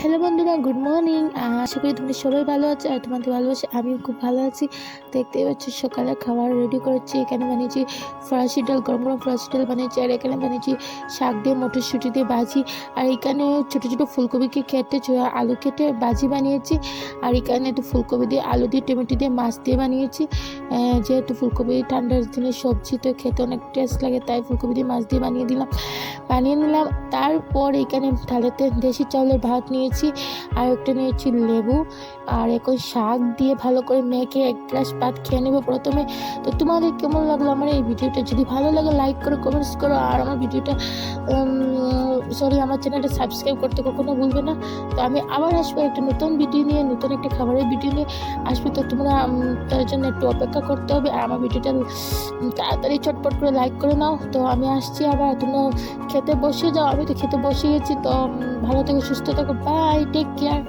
Hello বন্ধুরা, good morning. আশা করি তোমরা সবাই ভালো আছো আর তোমাদের ভালোবাসে, আমিও খুব ভালো আছি। দেখতে পাচ্ছি সকালে খাবার রেডি করেছি। এখানে বানিয়েছি ফরাসি ডাল, গরম গরম ফরাসি ডাল বানিয়েছি আর এখানে বানিয়েছি শাক দিয়ে, মটরশুঁটি দিয়ে ভাজি। আর এখানে ছোটো ছোটো ফুলকপিকে কেটে আলু কেটে ভাজি বানিয়েছি। আর এখানে একটু ফুলকপি দিয়ে, আলু দিয়ে, টমেটো দিয়ে, মাছ দিয়ে বানিয়েছি। যেহেতু ফুলকপি ঠান্ডার দিনে সবজি তো খেতে অনেক টেস্ট লাগে, তাই ফুলকপি দিয়ে মাছ দিয়ে বানিয়ে দিলাম। বানিয়ে নিলাম, তারপর এখানে থালেতে দেশি চাউলের ভাত নিয়েছি, আর একটা নিয়েছি লেবু। আর এখন শাক দিয়ে ভালো করে মেখে এক গ্লাস ভাত খেয়ে নেব প্রথমে। তো তোমাদের কেমন লাগল আমার এই ভিডিওটা? যদি ভালো লাগে লাইক করো কমেন্টস করো, আর আমার ভিডিওটা সরি আমার চ্যানেলটা সাবস্ক্রাইব করতে কখনো ভুলবে না। তো আমি আবার আসব একটা নতুন ভিডিও নিয়ে, নতুন একটা খাবারের ভিডিও নিয়ে। আসবে তো তোমরা তার জন্য একটু অপেক্ষা করতে হবে। আর আমার ভিডিওটা তাড়াতাড়ি চটপট করে লাইক করে নাও। তো আমি আসছি আবার, তোমরা খেতে বসে যাও। আমি তো খেতে বসে গেছি, তো ভালো থেকে, সুস্থ থাকো। Bye take care